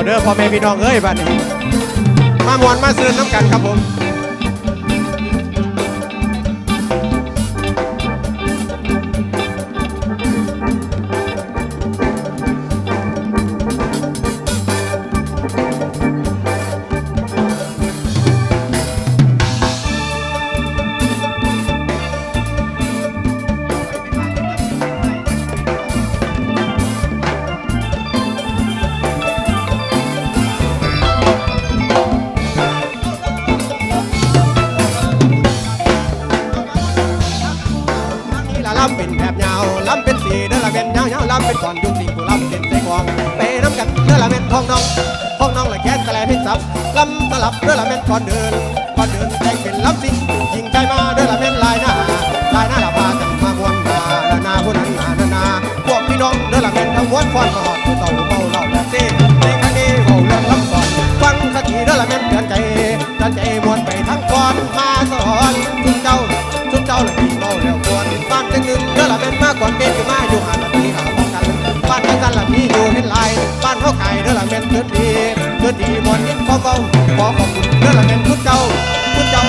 ออเด้อพ่อแม่พี่น้องเอ้ยบ้านี้มามวนมาซื้อน้ำกันครับผม ลำเป็นก่อนยุงสีผู้ลำเป็นใจกองไปน้ำกันเด้อละเป็นทองน้องทองน้องละแค้นตะแลพิษซับลำตลับเด้อละเป็นก่อนเดินก่อนเดินแต่งเป็นลำสิงยิงใจมาเด้อละเป็นลายหน้าลายหน้าละพากันมาวนนาละนาผู้นั้นนานานาพวกพี่น้องเด้อละเป็นทั้งม้วนฟอนมาหอดผู้เต่าเบาเล่าแบบซีในครั้งนี้เบาเรื่องลำก่อนฟังคติเด้อละเป็นเตือนใจเตือนใจมวนไปทั้งก่อนมาสอนทุกเจ้าชุดเจ้าละพี่เมาแล้วกวนบ้านจังหนึ่งเด้อละแม่นมากกว่าเป็นอยู่มาอยู่หัน บ้านเขาไก่เด้อละแม่นเด้อดีเด้อดีมอนยิ้มขอเบาขอขอบคุณเด้อละแม่นชุดเจ้าชุดเจ้า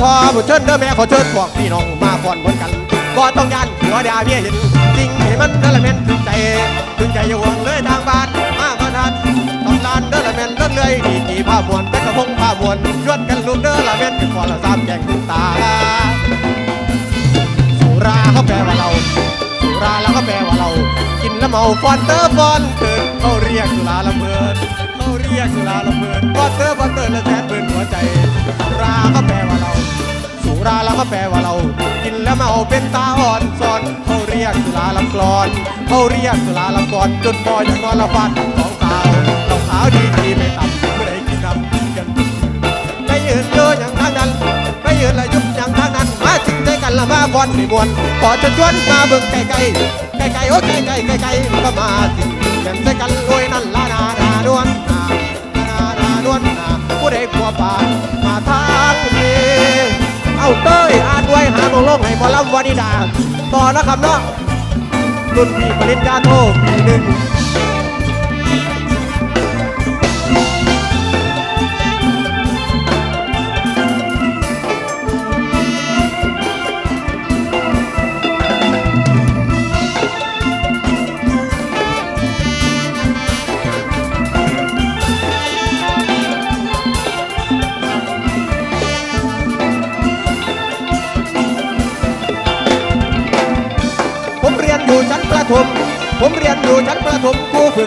พ่อบุเชิญเด้อแม่ขอเชิญพวกพี่น้องมาก่อนบนกันบ่ต้องยันหัวดาเมียเห็นจริงให้มันเดอละแม่นถึงใจถึงใจอย่าห่วงเลยทางบ้านมาประทันตำนานเดอละแม่นเลิกเลยดีกี่ผ้ามวนแต่กระพงผ้ามวนชวนกันลูกเดอละแม่นเป็นก่อนละสามแก่งตาสุราเขาแปลว่าเราสุราแล้วก็แปลว่าเรา กินแล้วเมาฟอนเตอร์ฟอนเกินเขาเรียกสุราละเมิน เขาเรียกสุราละเมินฟอนเตอร์ฟอนเตอร์และแทนเบินหัวใจสุราก็แปลว่าเรา สุราแล้วก็แปลว่าเรา กินแล้วเมาเป็นตาอ่อนซอนเขาเรียกสุราลำกรอนเขาเรียกสุราลำกรอนจนพออย่างนอนละฟาดทั้งสองสาวเราขาวดีดีไม่ต่ำไม่ได้กินน้ำกันไปยืนเยอะอย่างทางนั้นไปยืนละยุบอย่างทางนั้นมาสิงใจกันละมาบอลในมวนขอเชิญชวนมาเบิ่งไกลไกลไกลไกลโอ้ไกลไกลไกลไกลก็มาสิงกันใจกันรวยนั่นละ นหนาผู้ใดกลัวป่ามาทางนี้เอาเต้ยอาด้วยหาโมงลงให้หมอลำวานิดา ต่อนะครับเนาะรุ่นพี่ปริญญาโทปีหนึ่ง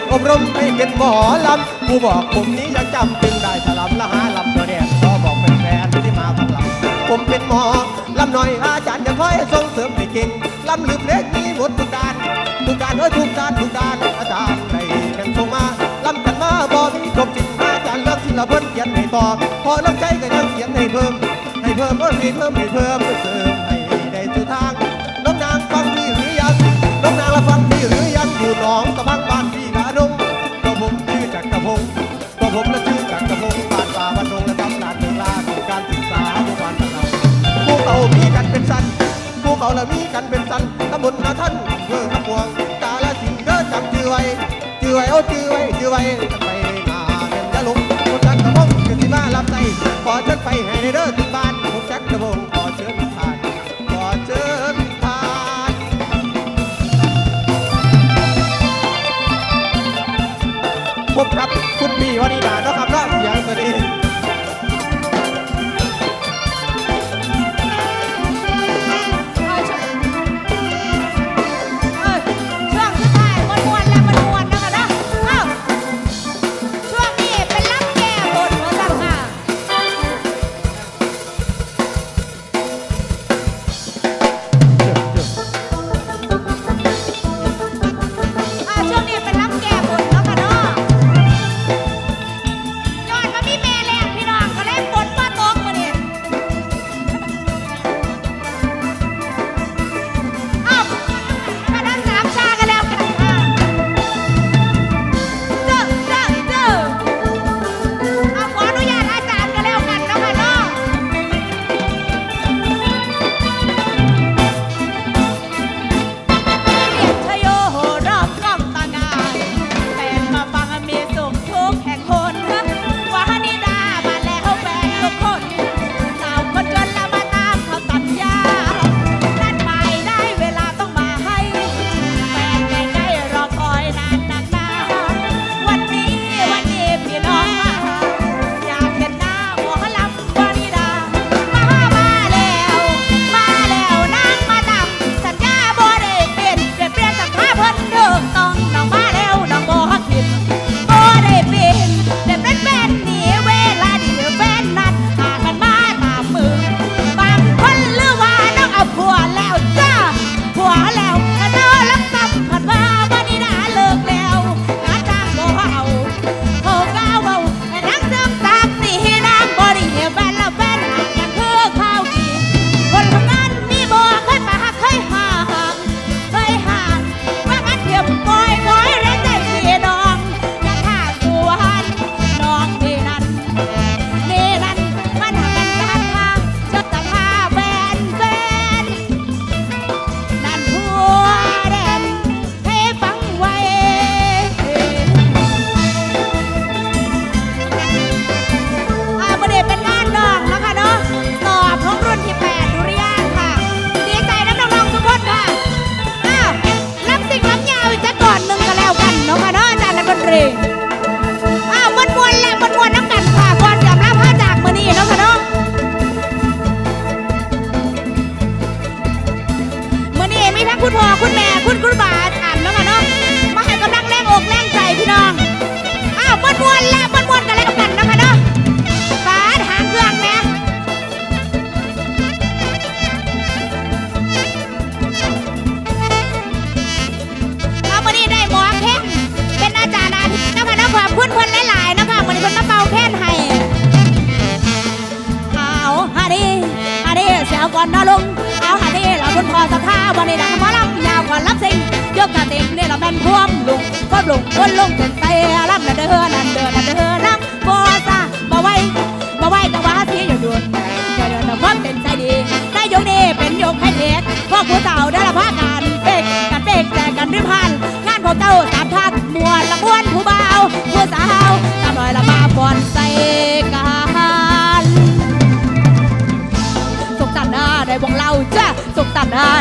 กอบรมให้เป็นหมอลำครูบอกผมนี้ยังจำจึงได้ถลำละหาลำตัวแดงก็บอกเป็นแฟนที่มาฟังลำผมเป็นหมอลำหน่อยอาจารย์จะคอยส่งเสริมให้เก่งลำลืมเล็กมีหมดทุกด้านทุกด้านเอ้ยทุกด้านทุกด้านอาจารย์ได้กันส่งมาลำกันมาบ่มีจบจริงอาจารย์เลิกที่ละเพิ่นเขียนให้ต่อพอเลิกใจก็ยังเขียนให้เพิ่ม ให้เพิ่มเอ้ยให้เพิ่มให้เพิ่มเสริมให้ได้สู่ทางน้องนางฟังพี่หรือยังน้องนางละฟังพี่หรือยังอยู่หนองตะบังบ้าน เป็นสันภูเขาเละมีกันเป็นสันตำบลลาท่านเพื่อขบวงตาละสินเด้อจำจือไว้ชื่อไว้โอ้จือไว้ชื่อไว้ไปนาเป็นจะลงคนรักกระมงกิดที่มาลำไส้ขอเชิญไปให้เด้อถึงบ้านผมแจ็คกระมงขอเชิญผ่านขอเชิญผ่านพบครับคุณพี่วันนี้ด่าเนาะครับเนาะอย่างตัวนี้ ลงวนลงเป็นเสียลำเดือน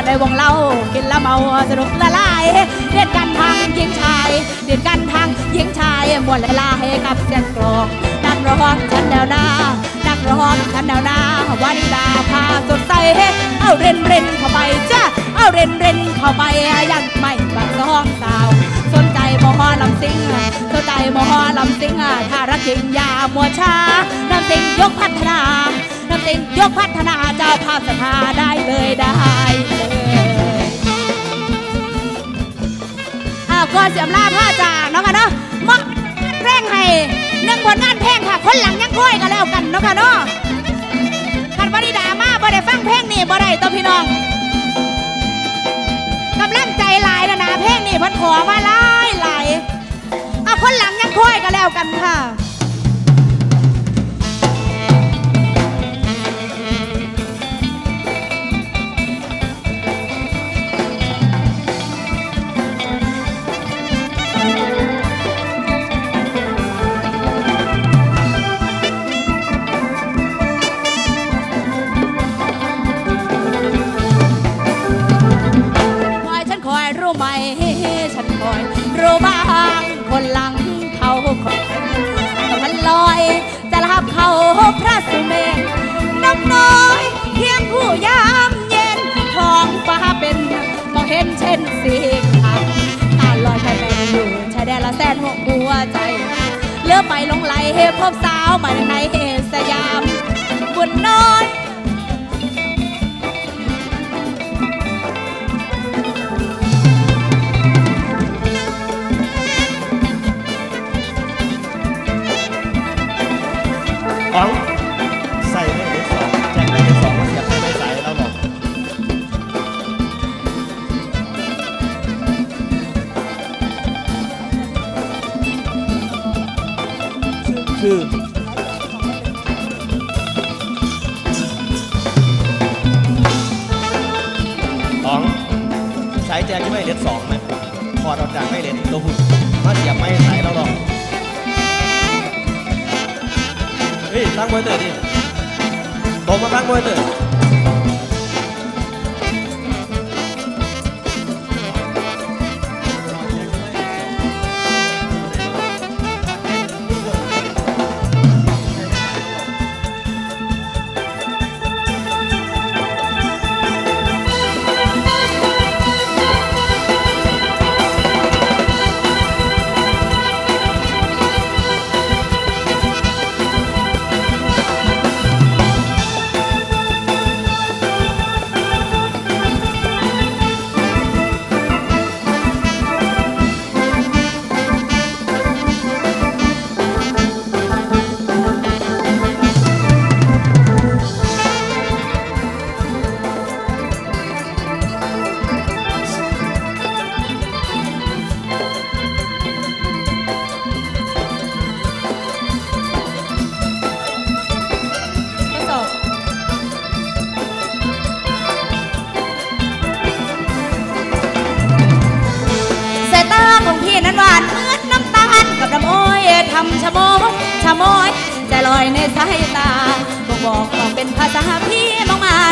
ในวงเล่ากินละเมาสนุกละลายเด็ดกันทางหญิงชายเด็ดกันทางหญิงชายมวนละลายกับเสียงกรองนักร้องฉันแนวหน้านักร้องฉันแนวหน้าวานิลาพาสดใสเอาเรนเรนเข้าไปจ้าเอาเรนเรนเข้าไปยังไม่บักร้องสาว สนใจมอลำสิงสนใจมอลำสิงทารกจริงย่ามัวชาลำสิงยกพัฒนา ตำแหน่งยกพัฒนาเจ้าภาพสภาได้เลยได้เลยอ้าวก็เสียมลาผ้าจ่าเนาะค่ะเนาะมะแพร่งให้นึ่งผลงานเพลงค่ะ คนหลังยังค่อยกันแล้วกันเนาะค่ะเนาะคันบริดามาบ่ได้ฟังเพลงนี่บ่ได้ตัวพี่น้องกำลังใจหลายนะนะเพลงนี่พันขอมาหลายหลายเอาคนหลังยังค่อยกันแล้วกันค่ะาวบ้านไทย Đang quay về.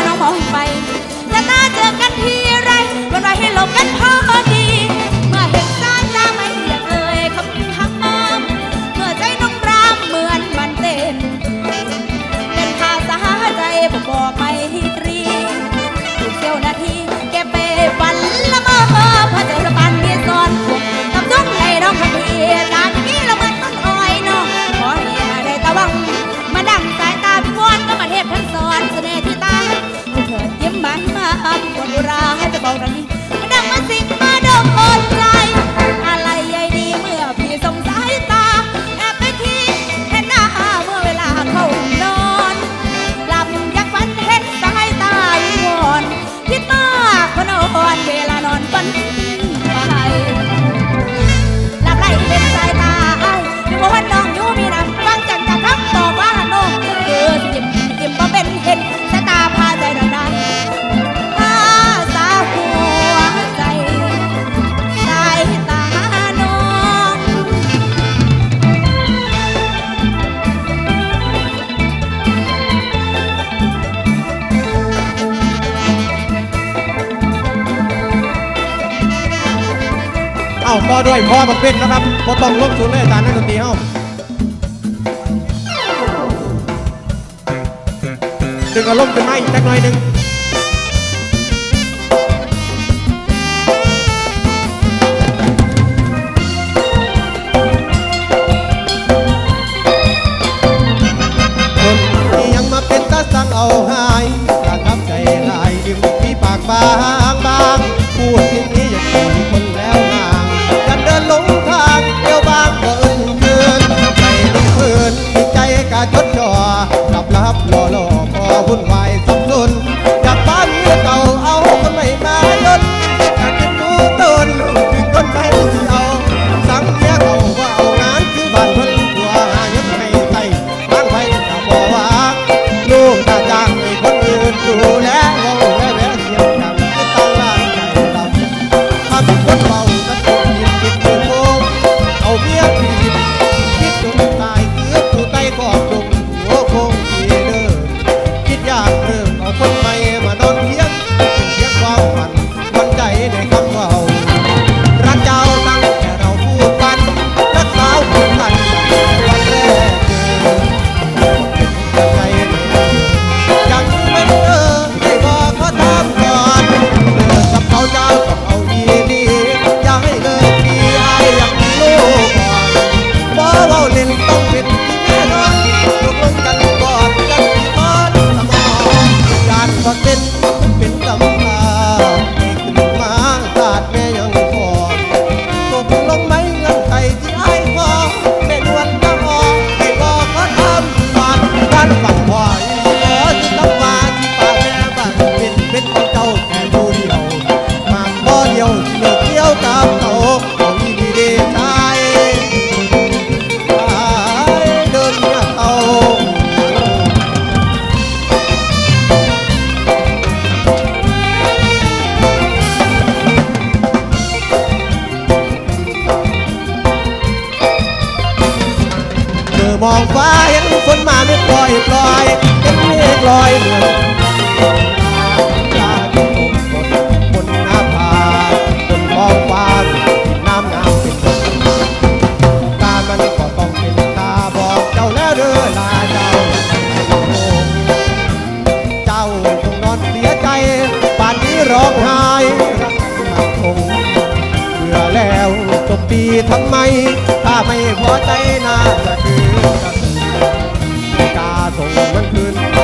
น้องขอไป จะมาเจอกันทีไรวันไรให้หลบกันพ่อ ราให้จะเบารังนี้ ด้วยพ่อบักเป็นนะครับพอต้องลบสูนเลยอาจารย์นั่นดนตรีเฮาดึงอารมณ์เป็นไหมสักหน่อยหนึ่งคนที่ยังมาเป็นตาสั่งเอาหายกระทับใจลายดึงที่ปากบ้าะสืไม่พอใจน่าจะคืนกล้าส่งมันคืนไป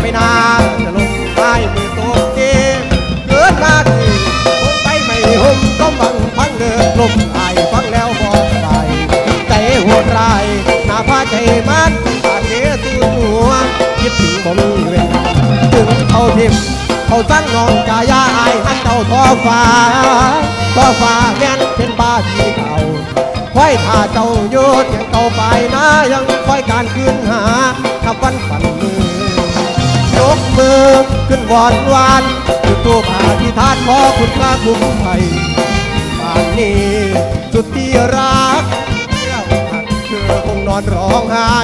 ไม่น่าจะลงไม้มือตกเกมเกิดมาที่คงไปไม่ห่มก็บังพังเดินลมอายฟังแล้วบอกไปใจโหดร้ายหน้าพาใจมันปากเนื้อหัวคิดถึงบ่มีเวลาถึงเขาทิมเขาสั่งน้องกายาอายหันเจ้าท้อฟ้า ท้อฟ้าแม่นเป็นบ้าที่เก่าไว้ถ้าเจ้าโยดยังเก่าไปนะยังคอยการคืนหาขับวันฝันมือยกมือขึ้นวอนวานจุดตัวผาที่ทานขอคุณพระคุ้มไทยป่านนี้สุดที่รักเจ้าหักเธอคงนอนร้องไห้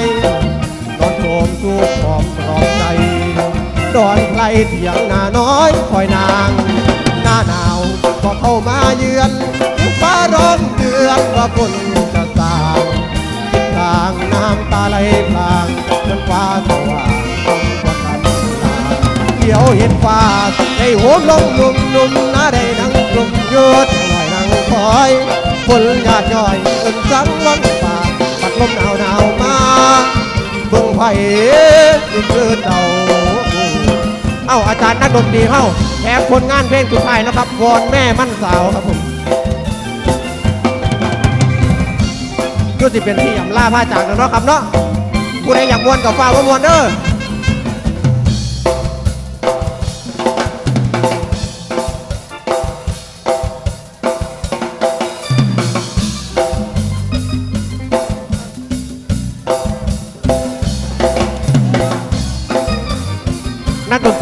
นอนโทมทุกข์หอมปลอบใจดอนใครเถียงนาน้อยคอยนาง หน้าหนาวก็เข้ามาเยือนฟ้าร้องเดือนว่าฝนจะสางทิศทางน้ำตาไหลพลางจนฟ้าสว่างต้องกว่ากันลาเขียวเห็นฟ้าได้โหมลงนุ่มนุ่มๆนาได้นั่งกลมยดหน่อยนั่งคอยฝนหยาดย่อยเอินสังวันป่าปัดลมหนาวหนาวมาเบิ่งไผ่ดินเลือเจ้า เอ้าอาจารย์นักดนตรีเข้าแถมผลงานเพลงสุดท้ายนะครับวอนแม่มั่นสาวครับผมก็สิเป็นที่ยำล่าผ้าจากแล้วเนาะครับเนาะผู้ใดอยากมวนกับฟ้าว่ามวนเด้อ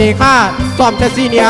ตรีข้าซ้อมแต่ซีเนีย